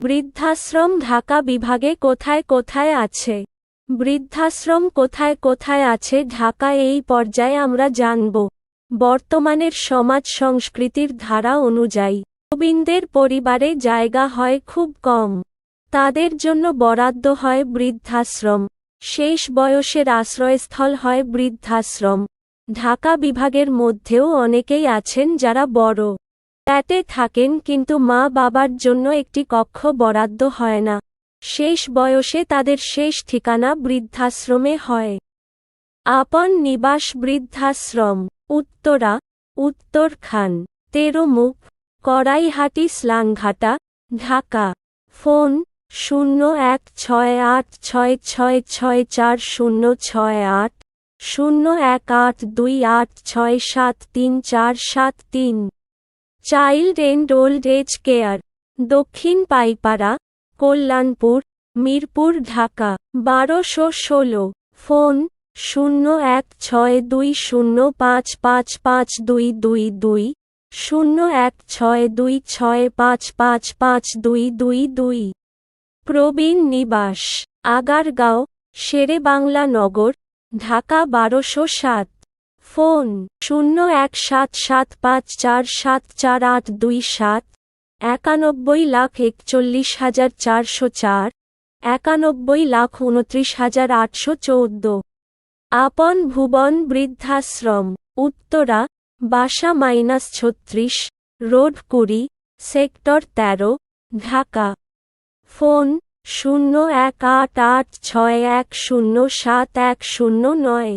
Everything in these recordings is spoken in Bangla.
বৃদ্ধাশ্রম ঢাকা বিভাগে কোথায় কোথায় আছে? বৃদ্ধাশ্রম কোথায় কোথায় আছে? ঢাকা এই পর্যায়ে আমরা জানব। বর্তমানের সমাজ সংস্কৃতির ধারা অনুযায়ী প্রবীণদের পরিবারে জায়গা হয় খুব কম। তাদের জন্য বরাদ্দ হয় বৃদ্ধাশ্রম। শেষ বয়সের আশ্রয়স্থল হয় বৃদ্ধাশ্রম। ঢাকা বিভাগের মধ্যেও অনেকেই আছেন যারা বড় ফ্ল্যাটে থাকেন কিন্তু মা বাবার জন্য একটি কক্ষ বরাদ্দ হয় না। শেষ বয়সে তাদের শেষ ঠিকানা বৃদ্ধাশ্রমে হয়। আপন নিবাস বৃদ্ধাশ্রম, উত্তরা, উত্তরখান, তেরোমুখ, কড়াইহাটি স্লাংঘাটা, ঢাকা। ফোন শূন্য এক ছয় আট ছয় ছয় ছয় চার শূন্য ছয় আট, শূন্য এক আট দুই আট ছয় সাত তিন চার সাত তিন। Child and old age care, Dakshin Paipara, Kalyanpur, Mirpur, Dhaka, বারোশো ষোলো, ফোন শূন্য এক ছয় দুই শূন্য পাঁচ পাঁচ পাঁচ দুই দুই দুই, শূন্য এক ছয় দুই ছয় পাঁচ পাঁচ পাঁচ দুই দুই দুই। প্রবীণ নিবাস, আগারগাঁও শেরে বাংলা নগর, ঢাকা, বারোশো সাত। ফোন শূন্য এক সাত সাত পাঁচ চার সাত চার আট দুই সাত, একানব্বই লাখ একচল্লিশ হাজার চারশো চার, একানব্বই লাখ উনত্রিশ হাজার আটশো চৌদ্দ। আপন ভুবন বৃদ্ধাশ্রম, উত্তরা, বাসা মাইনাস ছত্রিশ, রোড কুড়ি, সেক্টর তেরো, ঢাকা। ফোন শূন্য এক আট আট ছয় এক শূন্য সাত এক শূন্য নয়।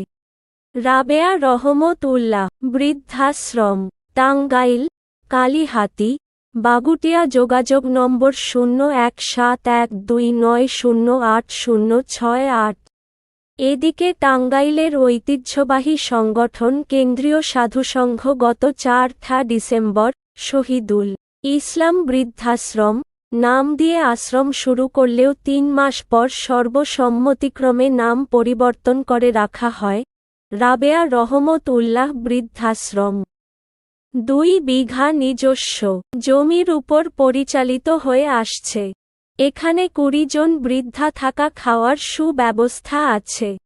রাবেয়া রহমত উল্লাহ বৃদ্ধাশ্রম, টাঙ্গাইল, কালীহাতি। বাগুটিয়া যোগাযোগ নম্বর শূন্য এক সাত এক দুই নয় শূন্য আট শূন্য ছয় আট। এদিকে টাঙ্গাইলের ঐতিহ্যবাহী সংগঠন কেন্দ্রীয় সাধুসংঘ গত চারঠা ডিসেম্বর, শহীদুল ইসলাম বৃদ্ধাশ্রম, নাম দিয়ে আশ্রম শুরু করলেও তিন মাস পর সর্বসম্মতিক্রমে নাম পরিবর্তন করে রাখা হয়। রাবেয়া রহমত উল্লাহ বৃদ্ধাশ্রম। দুই বিঘা নিজস্ব জমির উপর পরিচালিত হয়ে আসছে। এখানে কুড়ি জন বৃদ্ধা থাকা খাওয়ার সুব্যবস্থা আছে।